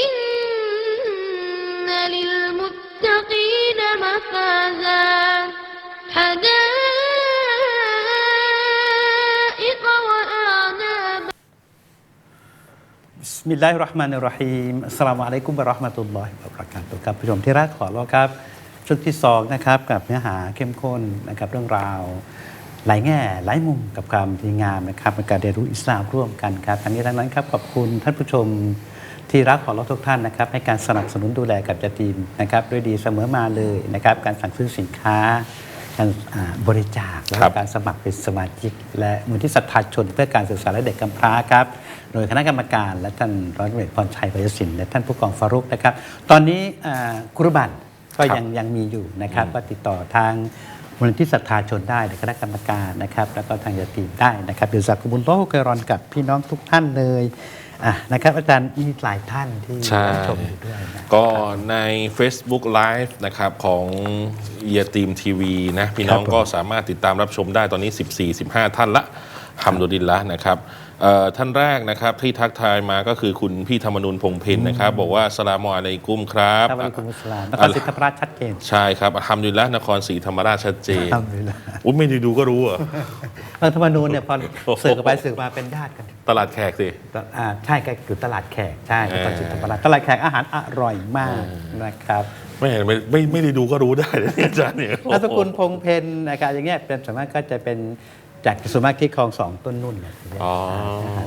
إن للمتقين مفازا حدائق وأعنابا บิสมิลลาฮิรเราะห์มานิรเราะฮีมอัสสลามุอะลัยกุมวะเราะห์มะตุลลอฮิวะบะเราะกาตุฮ์ครับผู้ชมที่รักขอรอครับชุดที่สองนะครับกับเนื้อหาเข้มข้นนะครับเรื่องราว หลายแง่หลายมุมกับความดีงามนะครับในการเรียนรู้อิสลามร่วมกันครับทั้งนี้ทั้งนั้นครับขอบคุณท่านผู้ชม ที่รักขอรอทุกท่านนะครับให้การสนับสนุนดูแลกับจตีมนะครับด้วยดีเสมอมาเลยนะครับการสั่งซื้อสินค้า การอ่าบริจาคและครับการสมัครเป็นสมาชิก และมูลที่ศรัทธาชนเพื่อการศึกษาและเด็กกำพร้าครับโดยคณะกรรมการและท่านร้อยตำรวจเอกพรชัยพยศินและท่านผู้กองฟารุกนะครับ ตอนนี้อ่ากุรบันก็ครับยังยังมีอยู่นะครับก็ติดต่อทางมูลนิธิศรัทธาชนได้ในคณะกรรมการนะครับ แล้วก็ทางยาตีมได้นะครับเดี๋ยวสักกุบุลโลกเคยรอนกับพี่น้องทุกท่านเลย อะนะครับอาจารย์มีหลายท่านที่ใช่รับชมอยู่ด้วยนะ ก็ใน Facebook Live นะครับของเยตีมทีวีนะพี่น้องครับผม ก็สามารถติดตามรับชมได้ตอนนี้ 14-15 ท่านละฮัมดุลิลละนะครับเอ่อ ท่านแรกนะครับที่ทักทายมาก็คือคุณพี่ธรรมนุนพงเพนนะครับ บอกว่าสลามอะลัยกุมครับครับวันคุณมุสลามแล้วก็สิทธิพระราชชัดเจนใช่ครับฮัมดุลิลละนครศรีธรรมราชชัดเจนทำเลยละอุ้ยไม่ได้ดูก็รู้เหรอะรัฐธรรมนูญเนี่ยพอสื่อกันไปสื่อมาเป็นญาติกัน ตลาดแขกสิอ่าใช่แกอยู่ตลาดแขกใช่เออตลาดจิตตลาดตลาดแขกอาหารอร่อยมากนะครับไม่ไม่ไม่ไม่ได้ดูก็รู้ได้นะเนี่ยอาจารย์เนี่ยนามสกุลพงเพนนะครับอย่างเงี้ยเป็นส่วนมากก็จะเป็น จากส่วนมากที่คลองสองต้นนุ่นเนี่ยอ๋อ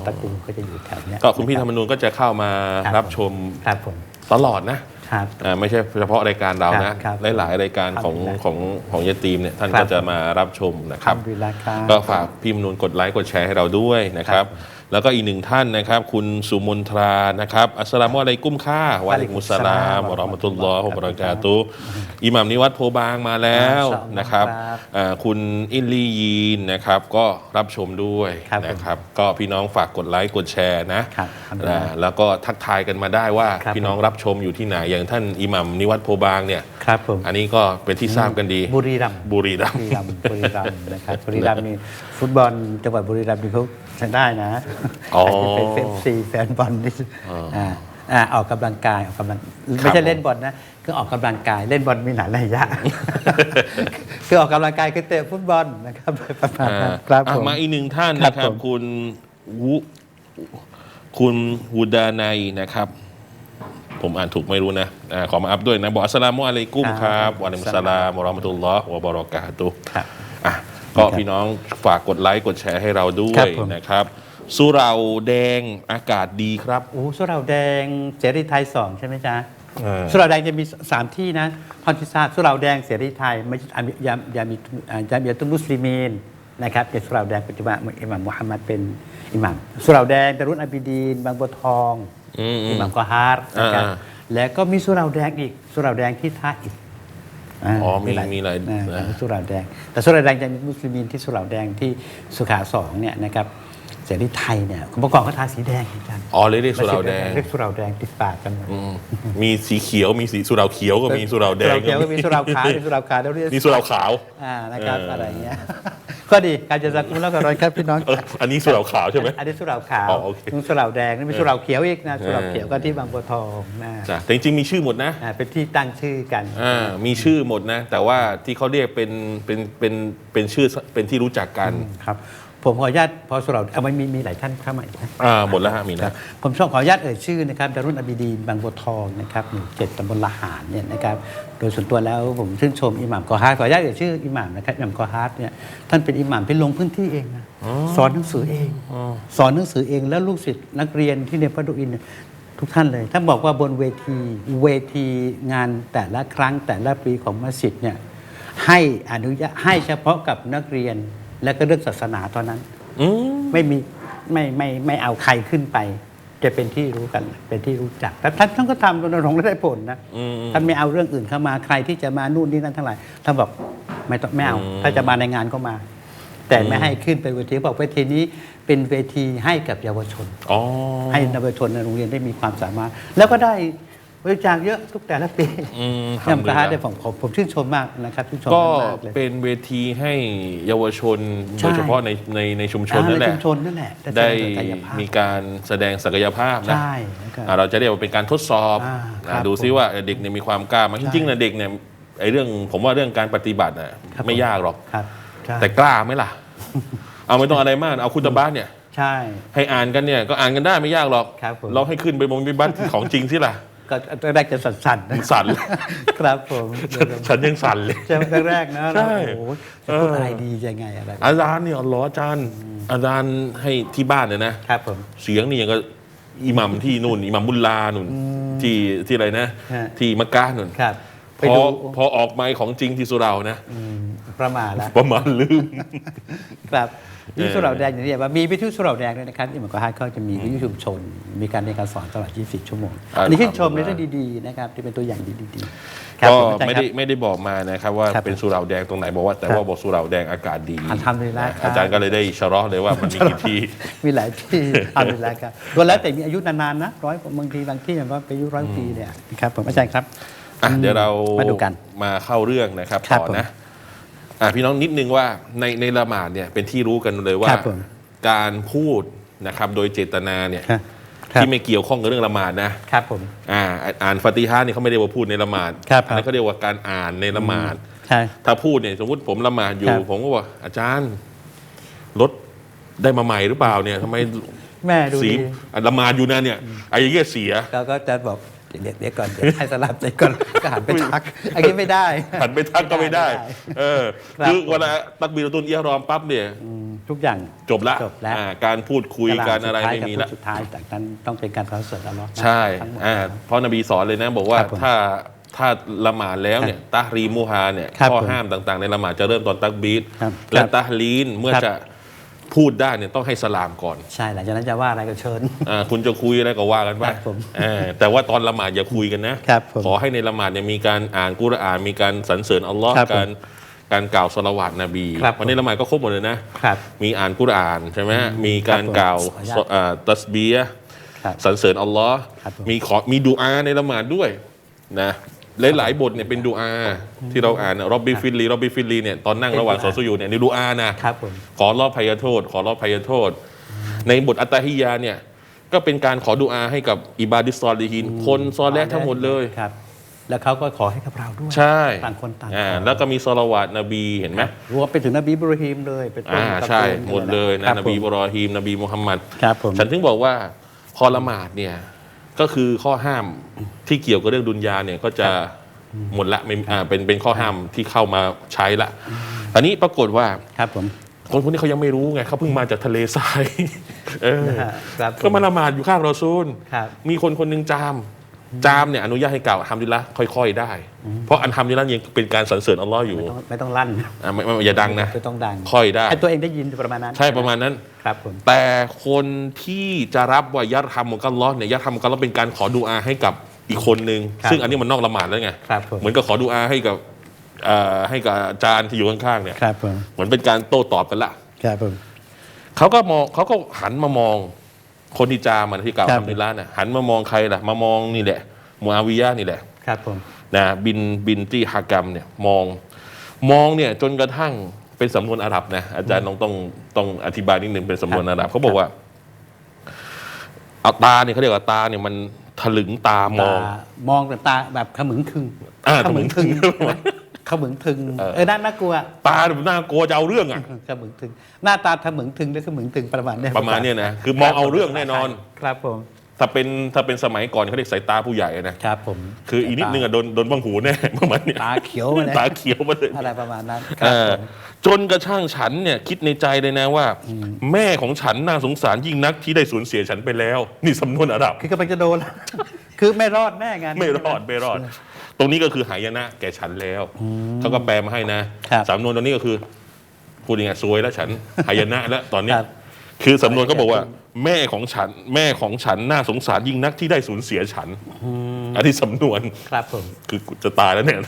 ตระกูลก็จะอยู่แถวเนี้ยก็คุณพี่ธรรมนูนก็จะเข้ามาครับรับชมครับผมตลอดนะครับ อ่าไม่ใช่เฉพาะรายการเรานะครับหลายๆรายการของครับของของยาตีมเนี่ยท่านครับก็จะมารับชมนะครับอัลฮัมดุลิลลาห์ครับ ก็ฝากพี่มนูนกดไลค์กดแชร์ให้เราด้วยนะครับ แล้วก็อีกหนึ่งท่านนะครับ คุณสุมนทรานะครับอัสสลามุอะลัยกุมค่าวะอะลัยกุมุสสลามวะเราะมะตุลลอฮ์วะบะเราะกาตุฮ์อิหม่ามนิวัตโพบางมาแล้วมาชาอัลลอฮ์นะครับครับอ่าคุณอิลลียีนนะครับก็รับชมด้วยครับผมนะครับ ก็พี่น้องฝากกดไลค์กดแชร์นะครับอัลฮัมดุลิลลาห์อ่าแล้วก็ทักทายกันมาได้ว่าครับ พี่น้องรับชมอยู่ที่ไหนอย่างท่านอิหมัมนิวัตโพบางเนี่ย ครับผม อันนี้ก็เป็นที่ทราบกันดีบุรีรัมย์ บุรีรัมบุย์รีรัมย์บุรีรัมย์นะครับบุรีรัมย์นี่ฟุตบอลจังหวัดบุรีรัมย์นี่เขา ใช้ได้นะอ๋อใครที่เป็นเอฟซีแฟนบอลนี่อ๋ออ่าอ่าออกกำลังกายออกกำลังไม่ใช่เล่นบอลนะคือออกกำลังกายเล่นบอลมีหลายระยะคือออกกำลังกายคือเตะฟุตบอลนะครับประมาณนั้นครับอะผมมาอีกหนึ่งท่านครับนะครับผมคุณวุคุณวูดาไนยนะครับ ผมอ่านถูกไม่รู้นะอาขอมาอัพด้วยนะ บอกอัสสลามุอะลัยกุมครับวะอะลัยกุมสลามวะเราะมะตุลลอฮ์วะบะเราะกาตุฮ์ครับอะ ก็ครับพี่น้องฝากกดไลค์กดแชร์ให้เราด้วครัยบผม นะครับ สุเหราแดงอากาศดีครับ โอ้สุเหราแดงเสรีไทยสองใช่ไหมจ๊ะเออ สุเหราแดงจะมีสามที่นะเท่าที่ทราบสุเหราแดงเสรีไทยมัสยิดอามยามยามีอ่ายามียตุลมุสลิมีนนะครับเป็นสุเหราแดงปัจจุบันอิหม่ามมุฮัมมัดเป็นอิหม่ามสุเหราแดงดารุนอาบิดีนบางบัวทองอืมอืมอิหม่ามกอฮาร์นะครับอ่า แล้วก็มีสุเหราแดงอีกสุเหราแดงที่ท่าอิฐา อ๋อมีหลายมีหลายอ่านะสุเหราแดง แต่สุเหราแดงจะมีมุสลิมีนที่สุเหราแดงที่สุขาสองเนี่ยนะครับ เสรีไทยเนี่ยเมื่อก่อนเขาทาสีแดงอาจารย์อ๋อเลยเรียกสุเหราแดงเรียกสุเหราแดงติดปากกันหมดอืมมีสีเขียวมีสีสุเหราเขียวก็มีสุเหราแดงสุเหร่าเขียวก็มีสุเหราขาวมีสุเหราขาวแล้วเรียกมีสุเหราขาวอ่านะครับเออออะไรเงี้ยก็ดีการจะสักคุณแล้วก็ร้อยครับพี่น้องเอออันนี้สุเหราขาวใช่ไหมอันนี้สุเหราขาวอ๋อโอเคนี่สุเหราแดงนี่มีสุเหราเขียวอีกนะเออสุเหราเขียวก็ที่บางบัวทองนะจ้ะแต่จริงๆมีชื่อหมดนะอ่าเป็นที่ตั้งชื่อกันอ่ามีชื่อหมดนะ แต่ว่าที่เขาเรียกเป็นเป็นเป็นเป็นชื่อเป็นที่รู้จักกันครับ ผมขออนุญาตพอสุเหราเอาไม่มีมีหลายท่านเข้ามาอีกนะอ่าหมดแล้วฮะมีครันะบผมชอบขออนุญาตเอ่ยชื่อนะครับดารุนอบิดีนบางบัวทองนะครับหมู่เจ็ดตำบลละหารเนี่ยนะครับโดยส่วนตัวแล้วผมชื่นชมอิหม่ามกอฮาร์ขออนุญาตเอ่ยชื่ออิหม่ามนะครับอิหม่ามกอฮาร์เนี่ยท่านเป็นอิหม่ามที่ลงพื้นที่เองนะสอนหนังสือเองสอนหนังสือเองแล้วลูกศิษย์นักเรียนที่ในพระดุอินทร์เนี่ยทุกท่านเลยท่านบอกว่าบนเวทีเวทีงานแต่ละครั้งแต่ละปีของมัสยิดเนี่ยให้อนุญาตให้เฉพาะกับนักเรียน และก็เรื่องศาสนาเท่านั้นอืมไม่มีไม่ไม่ไม่เอาใครขึ้นไป จะเป็นที่รู้กันเป็นที่รู้จักแต่ท่านท่านก็ทำรณรงค์และได้ผลนะอืมท่านไม่เอาเรื่องอื่นเข้ามาใครที่จะมานู่นนี่นั่นทั้งหลายท่านบอกไม่ต้องไม่เอาอืมถ้าจะมาในงานก็มา แต่ไม่ให้ขึ้นไปเวทีบอกเวทีนี้เป็นเวทีให้กับเยาวชนอ๋อให้เยาวชนในโรงเรียนได้มีความสามารถ แล้วก็ได้ บริจาคเยอะทุกแต่ละปีอืมอิหม่ามกะฮาร์ทำดีเนี่ยนะผมผมผมชื่นชมมากนะครับชื่นชมก็มากเลย เป็นเวทีให้เยาวชนใช่ โดยเฉพาะในในในชุมชนอ่านั่นแหในละ ชุมชนนั่นแหละแสได้งศักยภาพมีการแสดงศักยภาพนะ ใช่นะครับ อ่าเราจะเรียกว่าเป็นการทดสอบอ่าอ่าครับดูซิว่าเด็กเนี่ยมีความกล้าไหมันจใช่ริงๆนะเด็กเนี่ยไอ้เรื่องผมว่าเรื่องการปฏิบัติน่ะครับ ไม่ผมยากหรอก ครับใช่แต่กล้าไหมล่ะ เอาไม่ต้องอะไรมากเอาคุณตบ้านเนี่ย ใช่ ให้อ่านกันเนี่ยก็อ่านกันได้ไม่ยากหรอกครับผมเราให้ขึ้นไปบนบิบัตของจริงสิล่ะ ก็แรกๆจะสั่นๆนะสั่นเลยครับผมฉันยังสั่นเลยใช่ไหมแรกๆนะใช่โอ้โหจะพูดอะไรดียังไงอะไรอาจารย์เนี่ยอัลลอฮ์อาจารย์ อาจารย์ให้ที่บ้านเนี่ยนะครับผมเสียงนี่ยังก็อิหมัมที่นู่นอิหมัมบุลลานู่นที่ที่อะไรนะฮะที่มักกะนู่นครับไป พอดูพอออกไมค์ของจริงที่สุเรานะอืมประมาทแล้วประมาณลืมครับวิทยุเออสุเหราแดงอย่างที่เรียกว่ามีวิทยุสุเหราแดงด้วยนะครับที่หมันก็ฮัทเขาจะมีวิทยุชุมชน มีการเรียนการสอนตลอด 24 ชั่วโมงอ่าอันนี้ชื่นชมครับในเรื่องดีๆนะครับที่เป็นตัวอย่างดีๆครับก็ผมอาจารย์ไม่ครัได้บไม่ได้บอกมานะครับว่าครับเป็นสุเหราแดงตรงไหนบอกว่าแต่ครับว่าบอกสุเหราแดงอากาศดีอัลฮัมดุลิลลาห์ครับอาจารย์ก็เลยได้ชะเรอเลยว่ามันมีกี่ที่มีหลายที่เอาเวลาครับรวมแล้วแต่มีอายุนานๆนะร้อยบางทีบางที่แบบว่าอายุร้อยปีเนี่ยนะครับผมอาจารย์ครับ อะเดี๋ยวเรามาดูกันมาเข้าเรื่องนะครับครับต่อผมนะอะพี่น้องนิดนึงว่าในในละหมาดเนี่ยเป็นที่รู้กันเลยว่าครับผมการพูดนะครับโดยเจตนาเนี่ยครับครับที่ไม่เกี่ยวข้องกับเรื่องละหมาดนะครับผมอ่าอ่านฟาติฮะห์เนี่ยเขาไม่ได้ว่าพูดในละหมาดครับอันนั้นเขาเรียกว่าการอ่านในละหมาดใช่ถ้าพูดเนี่ยสมมติผมละหมาดอยู่ครับผมก็บอกอาจารย์รถได้มาใหม่หรือเปล่าเนี่ยทำไมแม่ดูสีดีอะละหมาดอยู่นะเนี่ยไอ้อย่างเงี้ยเสียเขาก็จะบอก เดี๋ยวเดี๋ยวก่อนเดี๋ยวให้สลับเดี๋ยวก่อนก็หันไปทักอันนี้ไม่ได้ หันไปทักก็ไม่ได้ไม่ได้เออครับคือเวลาตักบีรตุนเอียรอมปั๊บเนี่ยอืมทุกอย่างจบละจบแล้วอ่าการพูดคุยการอะไรไม่มีละสุดท้ายจากนั้นต้องเป็นการสรรเสริญอัลลอฮ์นะใช่ทั้งหมดอ่าเพราะนบีสอนเลยนะบอกว่าครับผมถ้าถ้าละหมาดแล้วเนี่ยตาฮรีมูฮาเนี่ยครับข้อผมห้ามต่างๆ ในละหมาดจะเริ่มตอนตักบีดครับและครับตาฮลีนเมื่อครับจะ พูดได้เนี่ยต้องให้สลามก่อนใช่หลังจากนั้นจะว่าอะไรก็เชิญ อ่าคุณจะคุยอะไรก็ว่ากันไปครับผมอ่าแต่ว่าตอนละหมาดอย่าคุยกันนะครับผมขอให้ในละหมาดเนี่ยมีการอ่านกุรอานมีการสรรเสริญอัลลอฮ์ครับผมการการกล่าวสละวาตนบีครับผม วันนี้ละหมาดก็ครบหมดเลยนะ ครับ มีอ่านกุรอานใช่ไหมฮะมีการครับผมกล่าวขออนุญาตอ่าตัสเบียห์ครับสรรเสริญอัลลอฮ์ครับผม มีขอมีดูอาในละหมาดด้วยนะ หลายๆบทเนี่ยเป็นดูอาที่เราอ่านรอบบิฟิลลีรอบบิฟิลลีเนี่ยตอนนั่งเป็นระหว่างดูสอาอสุยูเนี่ยในดูอานะครับผมขอรอบภัยโทษ ขอรอบภัยโทษ ในบทอัตตาฮิยาเนี่ยก็เป็นการขอดูอาให้กับอิบาดิสซอลีฮินคนซอและห์ทั้งหมดเลยครับแล้วเขาก็ขอให้กับเราด้วย ใช่ต่างคนต่างอ่าขอแล้วก็มีซอลาวาตนบีเห็นไหมรวมไปถึงนบีอิบราฮิมเลยเป็นต้นอ่าตระกูใช่นหมดเลยคนะรับนบีผมบรอฮีมนบีมุฮัมมัดครับผมฉันถึงบอกว่าพอละหมาดเนี่ย ก็คือข้อห้ามที่เกี่ยวกับเรื่องดุนยาเนี่ยก็จะหมดละไม่อ่าเป็นเป็นข้อห้ามที่เข้ามาใช้ละอันนี้ปรากฏว่า ครับผม คนพวกนี้เขายังไม่รู้ไงเขาเพิ่งมาจากทะเลทรายเออนะฮะครับผก็มาละหมาดอยู่ข้างรอซูล ครับ มีคนคนหนึ่งจาม จามเนี่ยอนุญาตให้กล่าวอัลฮัมดุลิลละค่อยๆ ได้ เพราะอันฮัมดุลิลละยังเป็นการสรรเสริญอัลลอฮ์อยู่ไม่ต้องไม่ต้องลั่นอะไม่ไม่อย่าดังนะไม่ต้องดังค่อยได้ให้ตัวเองได้ยินประมาณนั้นใช่ประมาณนั้นครับผมแต่คนที่จะรับว่ายัดทำมุกัลลอฮ์เนี่ยยัดทำมุกัลลอฮ์เป็นการขอดุอาให้กับอีกคนนึงครับซึ่งอันนี้มันนอกละหมาดแล้วไงครับผมเหมือนกับขอดุอาให้กับเอ่อให้กับอาจารย์ที่อยู่ข้างๆเนี่ยครับผมเหมือนเป็นการโต้ตอบกันละครับผมเขาก็มองเขาก็หันมามอง คนที่จามันที่กล่าวครับทำในร้านน่ะหันมามองใครล่ะ มามองนี่แหละมูอาวิยะห์นี่แหละครับผมนะบินบินที่ฮากรรมเนี่ยมองมองเนี่ยจนกระทั่งเป็นสำนวนอาหรับนะอาจารย์ต้องต้องต้องอธิบายนิดนึงเป็นสำนวนอาหรับเขาบอกว่าเอาตาเนี่ยเขาเรียกว่าตาเนี่ยมันถลึงตามองตามองแต่ตาแบบขมึงคึงอ่าขมึงคึง ขมึงคึงใช่ไหมขมึงทึงเออเออน่าน่ากลัวตาเนี่ยน่ากลัวจะเอาเรื่องอะขมึงทึง หน้าตาขมึงทึงหรือขมึงทึงประมาณเนี้ยประมาณเนี้ยนะคือมองเอาเรื่องแน่นอน ครับผมถ้าเป็นถ้าเป็นสมัยก่อนเขาเรียกสายตาผู้ใหญ่นะครับผมคืออีกนิดนึงอะโดนโดนบังหูแน่ประมาณเนี้ยตาเขียวมาเลยตาเขียวมาเลยอะไรประมาณนั้นคเอรับอผมจนกระทั่งฉันเนี่ยคิดในใจเลยนะว่า แม่ของฉันน่าสงสารยิ่งนักที่ได้สูญเสียฉันไปแล้ว นี่สำนวนอาหรับคือกำลังจะโดน คือไม่รอดแน่งานนี้ไม่รอดไม่รอด ตรงนี้ก็คือหายนะแก่ฉันแล้วเขาก็แปลมาให้นะครับสำนวนตรงนี้ก็คือพูดยังไงซวยแล้วฉันหายนะแล้วตอนเนี้ยครับคือสำนวนก็บอกว่า แม่ของฉัน แม่ของฉันน่าสงสารยิ่งนักที่ได้สูญเสียฉันอันนี้สำนวนครับผมคือกูจะตายแล้วเนี่ย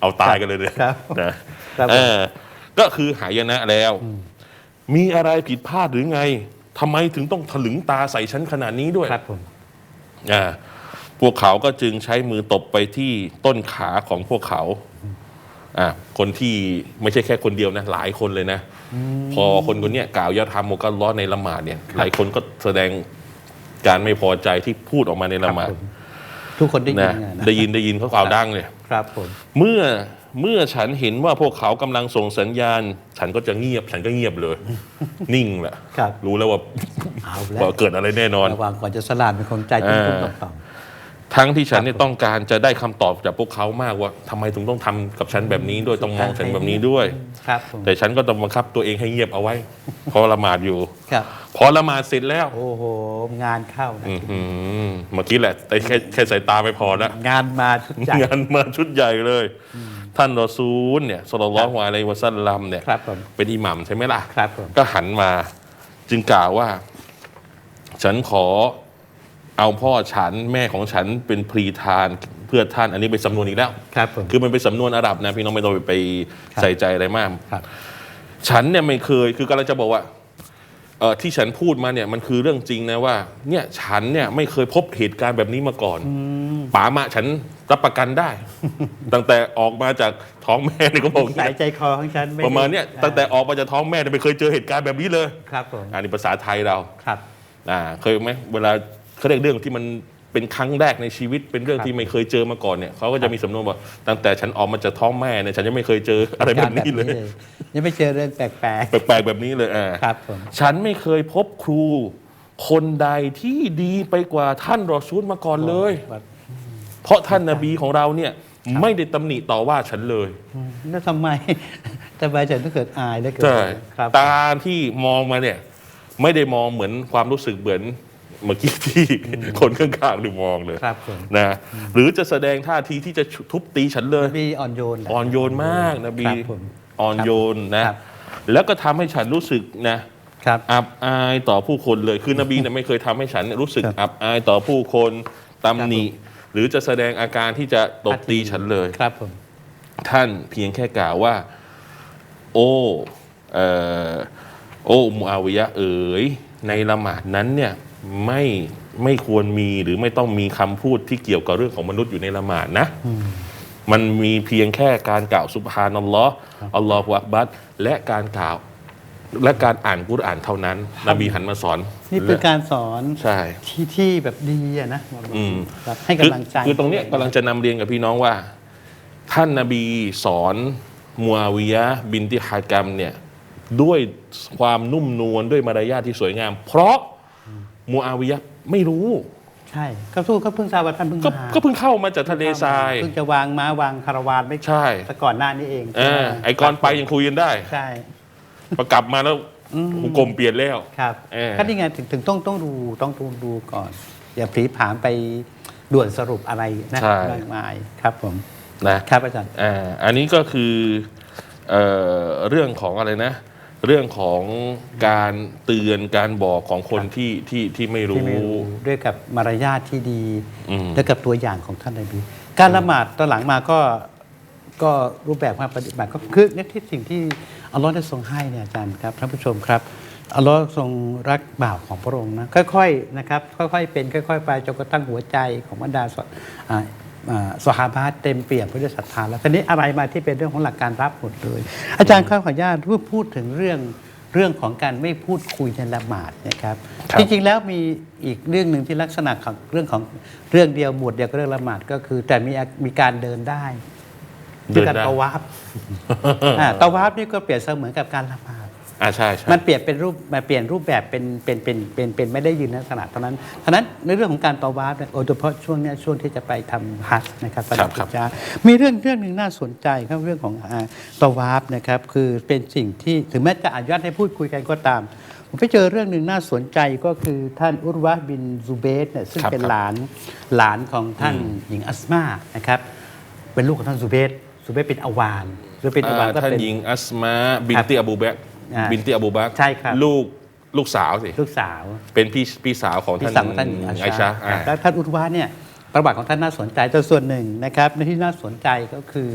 เอาตายกันเลยเนี่ยครับนะครับเออก็คือหายนะแล้ว มีอะไรผิดพลาดหรือไงทำไมถึงต้องถลึงตาใส่ฉันขนาดนี้ด้วยครับผมอ่า พวกเขาก็จึงใช้มือตบไปที่ต้นขาของพวกเขาอะคนที่ไม่ใช่แค่คนเดียวนะ หลายคนเลยนะ พอคนคนเนี้ยกล่าวยาธรรมโมกัลล้อฮ์ในละหมาดเนี่ย หลายคนก็แสดงการไม่พอใจที่พูดออกมาในละหมาดทุกคนได้ยินนะงานนะได้ยินได้ยินเขากล่าวดังเลยครับผมเมื่อเมื่อฉันเห็นว่าพวกเขากำลังส่งสัญญาณ ฉันก็จะเงียบ ฉันก็เงียบเลย นิ่งแหละครับรู้แล้วว่าเอาแล้วว่าเกิดอะไรแน่นอนระวังก่อนจะสลานเป็นคนใจตุ้มตุ้มต่อมต่อม ทั้งที่ฉันเนี่ยต้องการจะได้คำตอบจากพวกเขามากว่าทำไมถึงต้องทำกับฉันแบบนี้ด้วยต้องมองฉันแบบนี้ด้วย ครับผมแต่ฉันก็ต้องบังคับตัวเองให้เงียบเอาไว้ เพราะละหมาดอยู่ ครับ พอละหมาดเสร็จแล้วโอ้โห งานเข้านะอื้อหือเมื่อกี้แหละแต่แค่แค่สายตาไม่พอนะ งานมาชุดใหญ่งานมาชุดใหญ่เลย ท่านรอซูลเนี่ยสลลัลลอฮุอะลัยฮิวะซัลลัมเนี่ยครับผมเป็นอิหมัมใช่ไหมล่ะ ครับผม ก็หันมาจึงกล่าวว่า ฉันขอ เอาพ่อฉันแม่ของฉันเป็นพรีทานเพื่อท่านอันนี้เป็นสำนวนอีกแล้ว ครับผม คือมันเป็นสำนวนอาหรับนะพี่น้องไม่ต้องไปครับใส่ใจอะไรมาก ครับ ฉันเนี่ยไม่เคยคือกำลังจะบอกว่าเออที่ฉันพูดมาเนี่ยมันคือเรื่องจริงนะว่าเนี่ยฉันเนี่ยไม่เคยพบเหตุการณ์แบบนี้มาก่อนป๋ามาฉันรับประกันได้ ตั้งแต่ออกมาจากท้องแม่เนี่ยก็บอกสายใจคอของฉันไประมาณเนี้ยตั้งแต่ออกมาจากท้องแม่เนี่ยไม่เคยเจอเหตุการณ์แบบนี้เลย ครับผมอันนี้ภาษาไทยเราครับ อ่าเคยไหมเวลา เขาเรียกเรื่องที่มันเป็นครั้งแรกในชีวิตเป็นเรื่องครับที่ไม่เคยเจอมาก่อนเนี่ยเขาก็จะมีสำนวนว่าตั้งแต่ฉันออกมาจากท้องแม่เนี่ยฉันยังไม่เคยเจออะไรแบบนี้เลย ยังไม่เจอเรื่องแปลกแปลกๆแบบนี้เลยอ่าๆครับผมฉันไม่เคยพบครู คนใดที่ดีไปกว่าท่านรอซูลมาก่อนเลย เพราะท่านนบีของเราเนี่ยไม่ได้ตำหนิต่อว่าฉันเลยแล้วทำไมทำไมฉันต้องเกิดอายแล้วเกิดใช่ครับตาที่มองมาเนี่ย ไม่ได้มองเหมือนความรู้สึกเหมือน เมื่อกี้ที่คนข้างๆดูมองเลยครับผมนะหรือจะแสดงท่าทีที่จะทุบตีฉันเลยมีอ่อนโยนอ่อนโยนมากนะบีครับผมอ่อนโยนนะครับแล้วก็ทำให้ฉันรู้สึกนะครับอับอายต่อผู้คนเลยคือนบีเนี่ยไม่เคยทำให้ฉันเนี่ยรู้สึกครับอับอายต่อผู้คนตำหนิหรือจะแสดงอาการที่จะตบตีฉันเลยครับผมท่านเพียงแค่กล่าวว่า โอ้เอ่อโอ้มูอาวิยะเอ๋ยในละหมาดนั้นเนี่ย ไม่ไม่ควรมีหรือไม่ต้องมีคำพูดที่เกี่ยวกับเรื่องของมนุษย์อยู่ในละหมาดนะ มันมีเพียงแค่การกล่าวสุบฮานัลลอฮ์อัลลอฮฺอักบัดและการกล่าวและการอ่านกุรอานเท่านั้น นบีหันมาสอนนี่เป็นการสอนใช่ ที่ที่แบบดีอะนะอืม ครับให้คือกำลังใจคือตรงเนี้ยกำลังจะนำเรียนกับพี่น้องว่า ท่านนาบีสอนมูอาวิยะห์บินติฮากรรมเนี่ย ด้วยความนุ่มนวลด้วยมารยาทที่สวยงาม เพราะ มูอาวิยะห์ไม่รู้ ใช่ก็สู้ก็เพิ่งทราบว่าท่านเพิ่งก็มาก็เพิ่งเข้ามาจากทะเลทราย เพิ่งจะวางม้าวางคาราวานไม่ใช่ แต่ก่อนหน้านี้เองเออไอ้ก่อนไปยังคุยกันได้ใช่ พอกลับมาแล้วหุกลมเปลี่ยนแล้ว ครับเออ ก็นี่ไงถึงถึงต้องต้องดูต้องดูดูก่อน อย่าผลีผลามไปด่วนสรุปอะไรนะมากมายครับผมนะ ครับอาจารย์ อ่าอันนี้ก็คือเอ่อเรื่องของอะไรนะ เรื่องของการเตือนการบอกของคนที่ที่ที่ไม่ที่รู้ ไม่รู้ด้วยกับมารยาทที่ดีอืม และกับตัวอย่างของท่านนบีการละหมาดตอนหลังมาก็ก็รูปแบบการปฏิบัติก็คือเนี่ยที่สิ่งที่อัลลอฮ์ได้ทรงให้เนี่ยอาจารย์ครับท่านผู้ชมครับอัลลอฮ์ทรงรักบ่าวของพระองค์นะค่อยๆนะครับค่อยๆเป็นค่อย ๆ ไปจนกระทั่งหัวใจของบรรดาสอ่าอ่า สหาบาเต็มเปี่ยมไปด้วยศรัทธาแล้วทีนี้อะไรมาที่เป็นเรื่องของหลักการรับหมดเลย อาจารย์ข้าขออนุญาตพูดพูดถึงเรื่องเรื่องของการไม่พูดคุยในละหมาดนะครับครับจริงๆแล้วมีอีกเรื่องหนึ่งที่ลักษณะของเรื่องของเรื่องเดียวหมวดเดียวก็เรื่องละหมาดก็คือ แต่มีมีการเดินได้เดินได้คือการตะวาฟอ่าตะวาฟนี่ก็เปรียบเสมือนกับการละหมาด อ่าใช่ใช่มันเปลี่ยนเป็นรูปมาเปลี่ยนรูปแบบเป็นเป็นเป็นเป็นเป็นไม่ได้ยืนลักษณะเท่านั้นฉะนั้นในเรื่องของการตะวาฟเนี่ยโดยเฉพาะช่วงเนี้ยช่วงที่จะไปทำฮัจญ์นะครับไปครับทำครับจามีเรื่องเรื่องหนึ่งน่าสนใจครับเรื่องของอ่าตะวาฟนะครับคือเป็นสิ่งที่ถึงแม้จะอนุญาตให้พูดคุยกันก็ตาม ผมไปเจอเรื่องหนึ่งน่าสนใจก็คือท่านอุรวะห์บินซูเบสเนี่ยซึ่งครับเป็นครับ หลานหลานของท่านหญิงอัสมานะครับเป็นลูกของท่านซูเบสซูเบสเป็นอาวานซูเบสเป็นอาวานอ่าก็ท่านเป็น หญิงอัสมาบินติอบูบักร อ่าบินติอบูบักรใช่ครับ ลูกลูกสาวสิ ลูกสาว เป็นพี่พี่สาวของพี่ท่านสาวของท่านไอชาอ่า แล้วท่านอุตวาเนี่ยประวัติของท่านน่าสนใจแต่ส่วนหนึ่งนะครับในที่น่าสนใจก็คือ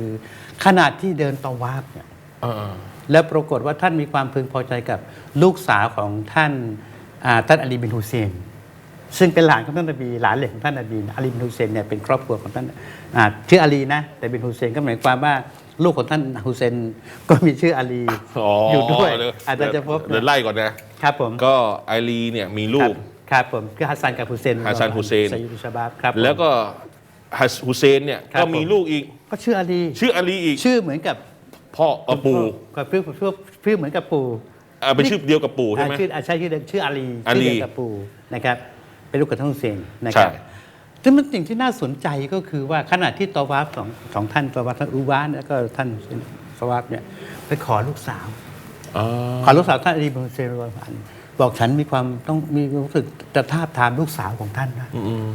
ขนาดที่เดินตะวาบเนี่ยอ่าแล้วปรากฏว่าท่านมีความพึงพอใจกับลูกสาวของท่านอ่าท่านอาลีบินฮุเซน ซึ่งเป็นหลานของท่านนบีหลานเหล็กของท่านนบีอาลีบินฮุเซนเนี่ยเป็นครอบครัวของท่านอ่าชื่ออาลีนะแต่บินฮุเซนก็หมายความว่าลูกของท่านฮุเซนก็มีชื่ออาลีอ๋ออยู่ด้วยเดี๋วอาจจะจะพบเดี๋ยวไล่ก่อนนะครับผมก็ไอรีเนี่ยมีลูกครับครับผมคือฮัสซันกับฮุเซนฮัสซันฮุเซนไซยุดชาบาบครับผมแล้วก็ฮัสฮุเซนเนี่ยครับก็มีผมลูกอีกก็ชื่ออาลี ชื่ออาลีอีกชื่อเหมือนกับพ่อเอ่อปู่กับชื่อชื่อชื่อเหมือนกับปู่อ่าเป็นชื่อเดียวกับปู่ใช่ไหมอ่าชื่ออ่าใช่ชื่อเดิมชื่ออาลีอาลีชื่อเดียวกับปู่นะครับ เป็นลูกของท่านฮุเซนนะคใช่รับซึ่งมันสิ่งที่น่าสนใจก็คือว่าขณะที่ตอวาฟสองสองท่านตอวาฟท่านอุวานแล้วก็ท่านตอวาฟเนี่ยไปขอลูกสาวอ๋อขอลูกสาวท่านอาลีบินเซรวันบอกฉันมีความต้องมีรู้สึกจะทาบทามลูกสาวของท่านนะอืม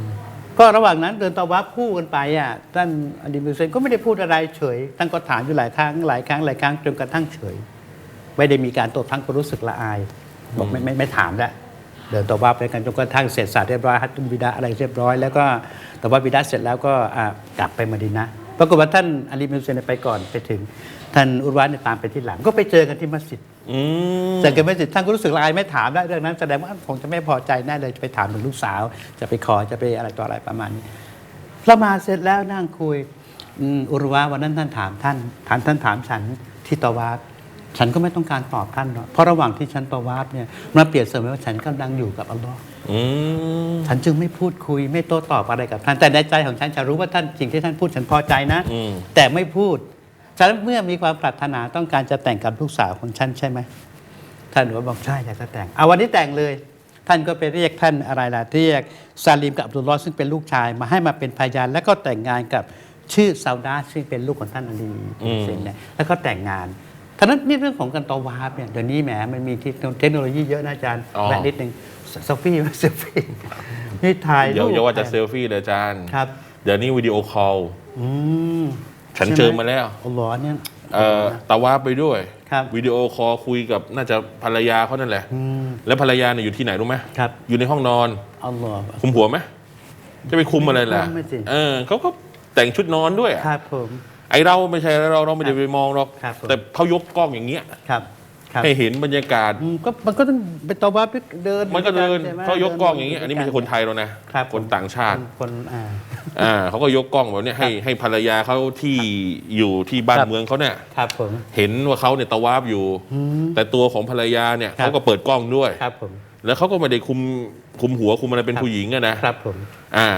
ก็ระหว่างนั้นเดินตะวับคู่กันไปอะท่านอดีตมิเซนก็ไม่ได้พูดอะไรเฉยท่านก็ถามอยู่หลายครั้งหลายครั้งหลายครั้งจนกระทั่งเฉย ไม่ได้มีการโต้ทั้งก็รู้สึกละอาย บอกไม่ไม่ไม่ถามแล้ว เดินตะวับไปกันจนกระทั่งเสร็จสับเรียบร้อยฮัตตุนบิดาอะไรเรียบร้อยแล้วก็ตะวับบิดาเสร็จแล้วก็อะกลับไปมาดีนะห์ปรากฏว่าท่านอาลีมิเซนไปก่อนไปถึง ท่านอุรวานเนี่ยตามไปที่หลังก็ไปเจอกันที่มัสยิดอืมเจอกันไม่เสร็จท่านก็รู้สึกละอายไม่ถามแล้วเรื่องนั้นแสดงว่าคงจะไม่พอใจแน่เลยจะไปถามถึงลูกสาว จะไปขอจะไปอะไรต่ออะไรประมาณนี้ละหมาดเสร็จแล้วนั่งคุยอืมอุรวาวันนั้นท่านถามท่านถามท่านถามฉันที่ตะวาบ ฉันก็ไม่ต้องการตอบท่านหรอกเพราะระหว่างที่ฉันตะวาบเนี่ยมาเปรียบเสมือนว่าฉันกำลังอยู่กับอัลลอฮ์อืมฉันจึงไม่พูดคุยไม่โต้ตอบอะไรกับท่านแต่ในใจของฉันจะรู้ว่าท่านสิ่งที่ท่านพูดฉันพอใจนะ อืมแต่ไม่พูดฉะนั้นเมื่อมีความปรารถนาต้องการจะแต่งกับลูกสาวของฉันใช่ไหมท่านหัวบอกใช่อยากจะแต่งเอาวันนี้แต่งเลย ท่านก็ไปเรียกท่านอะไรล่ะเรียกซาลิมกับอับดุลลอฮ์ซึ่งเป็นลูกชายมาให้มาเป็นพยานแล้วก็แต่งงานกับชื่อซาวดาซึ่งเป็นลูกของท่านอาลีอืมเซนเนี่ยแล้วก็แต่งงาน ท่านั้นนี่เรื่องของการตอวาบเนี่ยเดี๋ยวนี้แหมมันมีเทคโนโลยีเยอะนะอาจารย์แวะนิดนึงเซลฟี่เซลฟี่นี่ถ่ายเดี๋ยวรูปอย่าว่าจะเซลฟี่เลยอาจารย์ ครับเดี๋ยวนี้วิดีโอคอล อืมฉันใช่ไหเจอมาแล้วอัลลอฮ์เนี่ย เอ่อตาวาบไปด้วยครับ วิดีโอคอลคุยกับน่าจะภรรยาเขานั่นแหละ อืมแล้วภรรยาเนี่ยอยู่ที่ไหนรู้ไหมครับอยู่ในห้องนอน อัลลอฮ์ คุมหัวไหมจะไปคุมอะไรล่ะคุมไม่สิ เออเขาก็แต่งชุดนอนด้วยอะครับผม ไอเราไม่ใช่เราเราไม่ได้ไปมองหรอกครับผม แต่เขายกกล้องอย่างเงี้ยครับครับให้เห็นบรรยากาศ อืมก็มันก็ต้องไปตอวาบเดินมันก็เดินใช่ไหมเขายกกล้องอย่างเงี้ยอันนี้ไม่ใช่คนไทยแล้วนะครับคนต่างชาติ คนอ่า อ่าเขาก็ยกกล้องแบบเนี้ยให้ให้ภรรยาเขาที่อยู่ที่บ้านครับ เมืองเขาเนี่ยครับผม เห็นว่าเขาเนี่ยตะวาบอยู่ แต่ตัวของภรรยาเนี่ยครับ เขาก็เปิดกล้องด้วย ครับผม แล้วเขาก็ไม่ได้คุมคุมหัวคุมอะไรเป็นผู้หญิงอะนะครับผม อ่า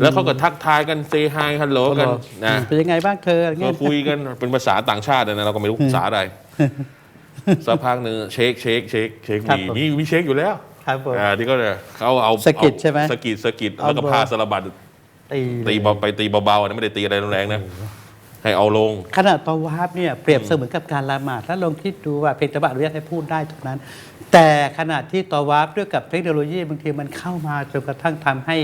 แล้วเขาก็ทักทายกันเซฮายฮัลโหลกันนะอืมเป็นยังไงบ้างเธออะไรก็เงี้ยคุยกันเป็นภาษาต่างชาตินะเราก็ไม่รู้ภาษาอะไรสักพักหนึ่งเช็คเช็คเช็คเช็คมีมีมีเช็คอยู่แล้วครับผมอ่าที่ก็เนี่ยเขาเอาสะกิดเอาใช่ไหมสะกิดสะกิดเอาแล้วก็เบอร์พาสารบัดตีตีเบาไปตีเบาๆนะไม่ได้ตีอะไรแรงๆนะ ให้เอาลงขณะตอวาบเนี่ยเปรียบเสมือนกับการละหมาดถ้าลองคิดดูว่าเพียงแต่ว่าอนุญาตให้พูดได้เท่านั้น แต่ขณะที่ตอวาบด้วยกับเทคโนโลยีบางทีมันเข้ามาจนกระทั่งทำให้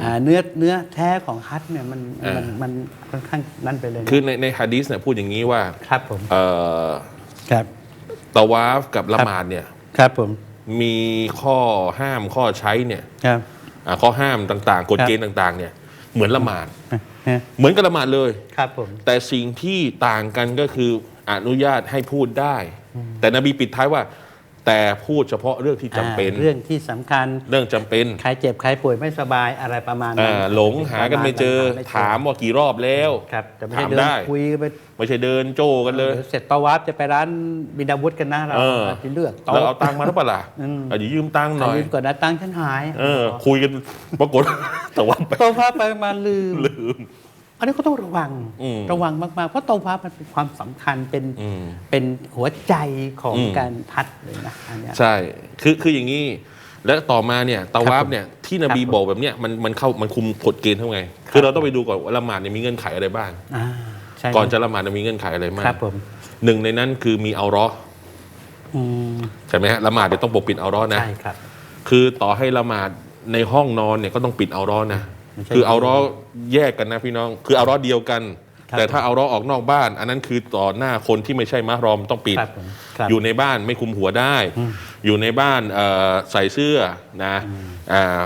อ่าเนื้อเนื้อแท้ของฮัทเนี่ยมันมันอ่ามัมันค่อนข้างนั่นไปเลยนะคือในในฮะดีสเนี่ยพูดอย่างนี้ว่าครับผมเอ่อครับตะวาฟกับละหมาดเนี่ยครับผมมีข้อห้ามข้อใช้เนี่ยครับ อ่าข้อห้ามต่างๆกฎครับเกณฑ์ต่างๆเนี่ยเหมือนละหมาด ฮะเหมือนกับละหมาดเลย ครับผม แต่สิ่งที่ต่างกันก็คืออนุญาตให้พูดได้ แต่นบีปิดท้ายว่า แต่พูดเฉพาะเรื่องที่จำเป็นอ่าเรื่องที่สำคัญเรื่องจำเป็นใครเจ็บใครป่วยไม่สบายอะไรประมาณนั้อ่านหลงหากันไม่เจอประณนั้นถามว่ากี่รอบแล้ว ครับแต่ไม่ถาใช่มเดินได้ คุยไปไม่ใช่เดินโจ้กันเลยเสร็จตะวับจะไปร้านบิดาวุฒกันนะเราเออ จะเลือกแล้วเอาตังค์มาหรือเปล่าล่ะอืมเอาอย่ายืมตังค์หขอน่อย ยืมก่อนนะตังค์ฉันหายเออ คุยกันปรากฏตะวันไปตะวับไปมาลืมลืม อันนี้ก็ต้องระวังอืมระวังมากๆ เพราะตะวับมันเป็นความสำคัญเป็นอืมเป็นหัวใจของอืมการทัดเลยนะอันเนี้ยใช่คือคืออย่างนี้แล้วต่อมาเนี่ยตาวาครับฟผมเนี่ยที่นบีครับผมบอกแบบเนี้ยมันมันเข้ามันคุมกฎเกณฑ์เท่าไง คือเราต้องไปดูก่อนว่าละหมาดเนี่ยมีเงื่อนไขอะไรบ้างอ่าใช่ก่อนจะละหมาดเนี่ยมีเงื่อนไขอะไรบ้างครับผมหนึ่งในนั้นคือมีเอาเราะห์อืมใช่ไหมฮะละหมาดเนี่ยต้องปกปิดเอาเราะห์นะใช่ครับ คือต่อให้ละหมาดในห้องนอนเนี่ยก็ต้องปิดเอาเราะห์นะ ไม่ใช่ คือเอาเราะห์แยกกันนะพี่น้อง คือเอาเราะห์เดียวกัน ครับแต่ถ้าเอาเราะห์ออกนอกบ้าน อันนั้นคือต่อหน้าคนที่ไม่ใช่มะฮรอมต้องปิด ครับผมครับอยู่ในบ้านไม่คุมหัวได้ อยู่ในบ้านเอ่อใส่เสื้อนะอ่า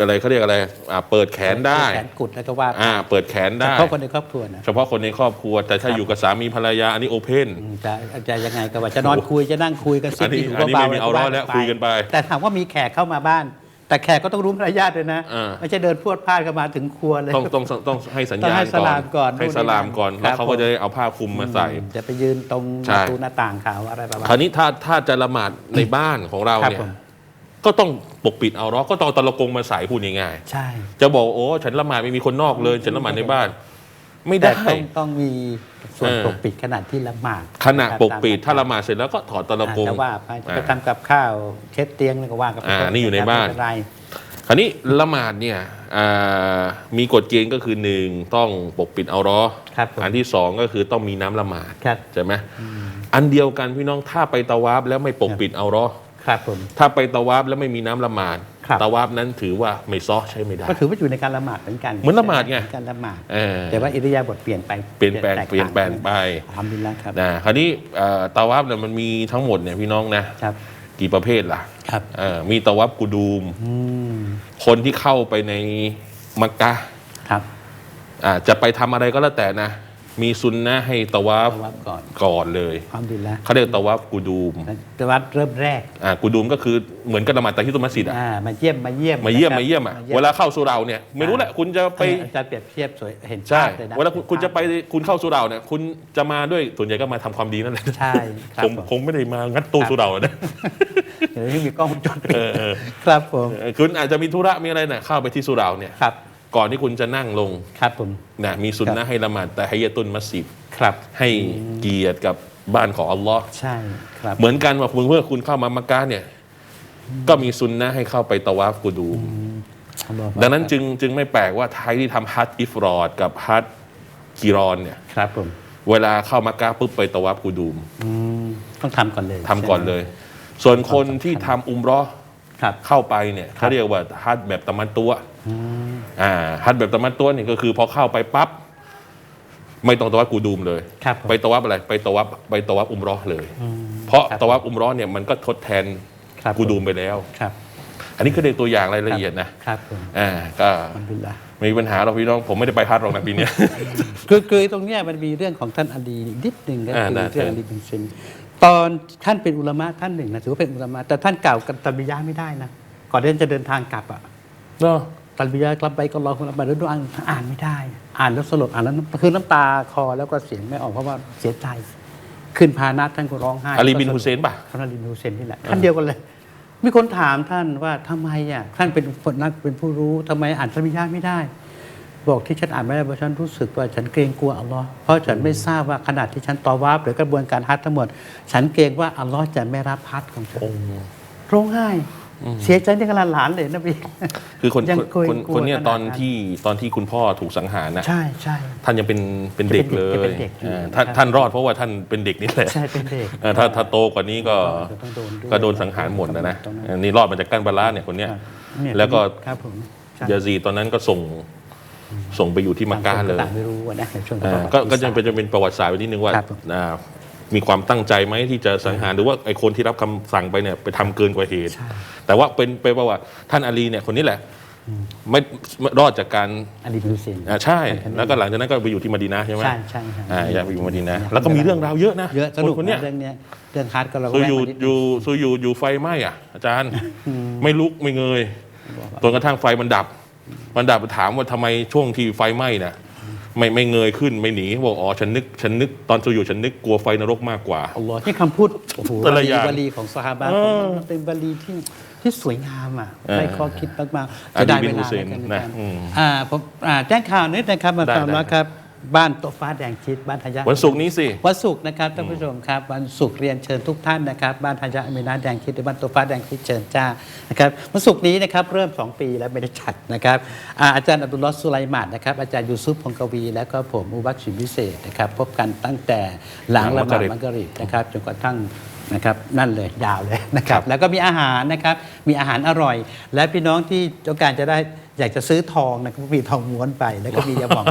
อะไรเขาเรียกอะไรอ่าเปิดแขนได้แขนกุดแล้วก็ว่าอ่าเปิดแขนได้เฉพาะคนในครอบครัวนะ เฉพาะคนในครอบครัว แต่ถ้าครับ อยู่กับสามีภรรยาอันนี้โอเพน อืมจะจะยังไงก็ว่าจะนอนคุยจะนั่งคุยกันอันนี้หูอันนี้เบาไม่มีะรเอาก็ล้อแล้วคุยกันไป แต่ถามว่ามีแขกเข้ามาบ้าน แต่แขกก็ต้องรู้มารยาทด้วยนะ อ่า ไม่ใช่เดินพรวดพลาดเข้ามาถึงครัวเลย ต้องต้องต้องให้สัญต้องญาณให้สลามก่อนให้สลามก่อนนู่นนี่แล้วเขาก็ครับจะได้เอาผ้าคลุมมาใส่ จะไปยืนตรงใช่ ประตูหน้าต่างเขาอะไรประมาณคราวนี้ถ้าถ้าจะละหมาดในบ้านของเราครับเนี่ยผมก็ต้องปกปิดเอาเนาะก็ต้องเอาตะละกงมาใส่พูดง่ายใช่ ๆจะบอกโอ้ฉันละหมาดไม่มีคนนอกเลย ฉันละหมาดในบ้าน ไม่แต่ได้ ต้องต้องมีส่วนเออ ปกปิดขนาดที่ละหมาดขณะปกปิดตมถ้าละหมาดเสร็จแล้วก็ถอดตะละกง จะว่าไปจะไปอ่าทำกับข้าวเช็ดเตียงแล้วก็ว่ากันไปอ่านี่อยู่ในบ้าน ไม่เป็ไร คราวนี้ละหมาดเนี่ยอ่ามีกฎเกณฑ์ก็คือหนึ่งต้องปกปิดเอาเนาะครับผม อันที่สองก็คือต้องมีน้ำละหมาดครับใช่ไหมอันเดียวกันพี่น้องถ้าไปตะวาบแล้วไม่ปกปิดเอาเนาะครับผม ถ้าไปตะวาบแล้วไม่มีน้ำละหมาดครับ ตะวาบนั้นถือว่าไม่ซอใช้ไม่ได้ก็ถือว่าอยู่ในการละหมาดเหมือนกันเหมือนละหมาดไงเอนการละหมาดเออแต่ว่าอิริยาบถเปลี่ยนไปเปลี่ยนแปลงตกเปลี่ยนแปลงไปทำดีแล้วครับนะคราวนี้เอ่อตะวาบเนี่ยมันมีทั้งหมดเนี่ยพี่น้องนะครับกี่ประเภทล่ะครับเอ่อมีตะวาบกูดูมอืมคนที่เข้าไปในมักกะฮ์ครับอ่าจะไปทำอะไรก็แล้วแต่นะ มีซุนนะห์ให้ตะวาบตะวับก่อน ก่อนเลยความดีแล้วเขาเรียกตะวาบกูดูมตะวับเริ่มแรกอ่ากูดูมก็คือเหมือนกับละหมาดตะฮิตุมัสยิดอะอ่ามาเยี่ยมมาเยี่ยมมาเยี่ยมนะครับมาเยี่ยมอะเวลาเข้าสุเราเนี่ยไม่รู้แหละคุณจะไป อาจารย์เปรียบเทียบสวยเห็นใช่ภาพเลยนะเวลาคุณคุณจะไปคุณเข้าสุเราเนี่ยคุณจะมาด้วยส่วนใหญ่ก็มาทำความดีนั่นแหละใช่ครัผบมผมคงไม่ได้มางัดตู้สุเรานะ เดี๋ยวนี้มีกล้องวงจรปิดเออเออ ครับผม เออคุณอาจจะมีธุระมีอะไรเนี่ยเข้าไปที่สุเราเนี่ย ครับ ก่อนที่คุณจะนั่งลงครับผมนะมีสุนนะให้ละหมาดแต่ให้ยะตุนมัสยิดครับ ให้เกียรติกับบ้านของอัลลอฮ์ใช่ครับเหมือนกันว่าคุณเมื่อคุณเข้ามามักกะฮ์เนี่ย ก็มีสุนนะให้เข้าไปตะวาฟกูดูมอัลลอฮ์ดังนั้นจึงจึงไม่แปลกว่าไทยที่ทำฮัจญ์อิฟรอดกับฮัจญ์กีรอนเนี่ยครับผมเวลาเข้ามักกะฮ์ปุ๊บไปตะวาฟกูดูมอืมต้องทำก่อนเลยทำก่อนเลย ส่วนคนที่ทำอุมเรอครับเข้าไปเนี่ยเขาเรียกว่าฮัจญ์แบบตะมันตัว อ่าฮัจญ์แบบตะมันตัวนี่ก็คือพอเข้าไปปั๊บไม่ต้องตะวับกูดูมเลย ครับผมไปตะวับอะไรไปตะวับไปตะวับอุมเรอเลยเพราะครับตะวับอุมเรอเนี่ยมันก็ทดแทนครับกูดูมไปแล้ว ครับอันนี้ก็เป็นตัวอย่างรายละเอียดนะครับผมอ่าก็อัลฮัมดุลิลละไม่มีปัญหาเราพี่น้องผมไม่ได้ไปฮัจญ์หรอกนะปีเนี้ย คือคือตรงเนี้ยมันมีเรื่องของท่านอลีอีกนิดหนึ่งก็อ่าคือได้เรื่องเชิญ อลีบินเซนตอนท่านเป็นอุลามะท่านหนึ่งนะถือว่าเป็นอุลามะแต่ท่านกล่าวกันตัลบิยะห์ไม่ได้นะก่อนที่ท่านจะเดินทางกลับอะเนาะ ตัลบิยะห์กลับไปก็รอคุณอับบาแล้วดูอ่านอ่านไม่ได้ อ่านแล้วสลดอ่านแล้วน้ำคือน้ำตาคอแล้วก็เสียงไม่ออกเพราะว่าเสียใจ ขึ้นพานัดท่านก็ร้องไห้อาลีบินฮุเซนป่ะท่านอาลีบินฮุเซนนี่แหละท่านเดียวกันเลย มีคนถามท่านว่าทำไมอะท่านเป็นคนนักเป็นผู้รู้ทำไมอ่านตัลบิยะห์ไม่ได้ บอกที่ฉันอ่านไม่ได้เพราะฉันรู้สึกว่าฉันเกรงกลัวอัลลอฮ์เพราะฉันไม่ทราบว่าขนาดที่ฉันตอวาบหรือกระบวนการฮัจญ์ทั้งหมด ฉันเกรงว่าอัลลอฮ์จะไม่รับฮัจญ์ของฉันร้องไห้ เสียใจในขนาดหลานเลยนะพี่คือคนยังคนคนกลัวคนเนี่ยขนาดตอนนั้นที่ตอนที่คุณพ่อถูกสังหารนะใช่ใช่ท่านยังเป็นเป็นเด็กเลเป็นยเด็กอยู่อ่าท่านนะครับท่านรอดเพราะว่าท่านเป็นเด็กนี่แหละใช่เป็นเด็กเออถ้าถ้าโตกว่านี้ก็ต้องโดนด้วยก็โดนสังหารหมดนะนะตรงนั้นอันนี่รอดมาจากกันบาลาเนี่ยคนเนี้ยครับเนี่ยแล้วก็ครับผมใช่ยาซีดตอนนั้นก็ส่งส่งไปอยู่ที่มักกะฮ์เลยต่างไม่รู้อะนะในช่วงอ่าประวัติก็ก็จะศาสตร์เป็นจะเป็นประวัติศาสตร์ไว้นิดนึงว่าครับผ มอ่ามีความตั้งใจไหมที่จะสังหารหรือว่าไอ้คนที่รับคำสั่งไปเนี่ยไปทำเกินกว่าเหตุใช่แต่ว่าเป็นเป็นประวัติท่านอาลีเนี่ยคนนี้แหละไม่ไม่รอดจากการอาลีบินฮุเซนอ่าใช่ แล้วก็หลังจากนั้นก็ไปอยู่ที่มะดีนะห์ใช่ไหมใช่ใช่ครับอ่าอยากไปอยู่มะดีนะห์แล้วก็มีเรื่องราวเยอะนะเยอะสนุกคนเนี้ยนะเรื่องเนี้ยเรื่องฮาร์ดก็เราก็ซูแวะอยู่มานิดอนึงยู่ซูอยู่อยู่ไฟไหม้อะ อาจารย์ไม่ลุกไม่เงยจนกระทั่งไฟมันดับ มันดับถามว่าทำไมช่วงที่ไฟไหม้น่ะ ไม่ไม่เงยขึ้นไม่หนีบอกอ๋อฉันนึกฉันนึกตอนซูอยู่ฉันนึกกลัวไฟนรกมากกว่า อัลลอฮ์นี่คำพูดโอ้โหแต่วละลีอย่าง วลีของซอฮาบะเออมันเป็นวลีที่ที่สวยงามอะเออให้ข้อคิดมากๆอาลีจะได้บิเวนฮุลาเซในนการนะการอืมอ่าผมอ่าแจ้งข่าวนิดนะครับมาได้ฟังได้แล้วครับ บ้านโต๊ะฟ้าแดงชิดบ้านทายะวันศุกร์นี้สิ วันศุกร์นะครับท่านผู้ชมครับวันศุกร์เรียนเชิญทุกท่านนะครับบ้านทายะอเมนาแดงคิดหรือบ้านโตัวฟ้าแดงคิดเชิญจ้านะครับวันศุกร์นี้นะครับเริ่ม 2 ปีแล้วไม่ได้จัดนะครับอาอาจารย์อับดุลลอฮ์สุไลมานนะครับอาจารย์ยูซุฟพงกวี และก็ผมอุบัติชิมวิเศษนะครับพบกันตั้งแต่หลังหลัละงหมาดมัมักกริบริบนะครับจนกระทั่งนะครับนั่นเลยยาวเลยนะครับแล้วก็มีอาหารนะครับมีอาหารอร่อย และพี่น้องที่ต้องการจะได้ อยากจะซื้อทองนะครับมีทองม้วนไป แล้วก็มียาหม่อง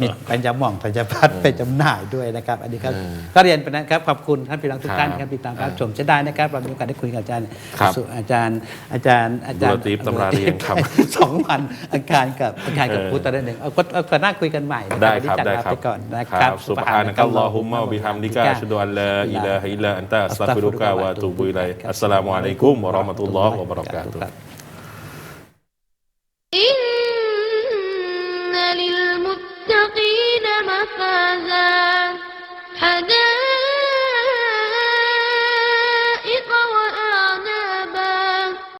มีเป็นยาหม่องธัญพัฒน์เป็นจำหน่ายด้วยนะครับ อันนี้ครับก็เรียนไปนะครับขอบคุณท่านพี่น้องทุกท่านนะครับติดตามรับชมจะได้นะครับเรามีโอกาสได้คุยกับอาจารย์ครับสุอาจารย์อาจารย์อาจารย์บุรตีฟตำราเรียนครับสองวันอังคารกับอังคารกับเออพุธตอนนั้นหนึ่งเอาก็เอาก็น่าคุยกันใหม่นะได้วันนี้ครับจัดได้ลาครับไปก่อนนะคครัรับบสุบฮานะกัลลอฮุมมะบิฮัมดิกะอัชฮะดูอัลลาอิลาฮะอิลลัลอันตะอัสตัฆฟิรุกะวะอะตูบุอิลัยอัสสลามุอะลัยกุมวะเราะห์มะตุลลอฮ์วะบะเราะกาตุฮ์ إن للمتقين مفازا. حدائق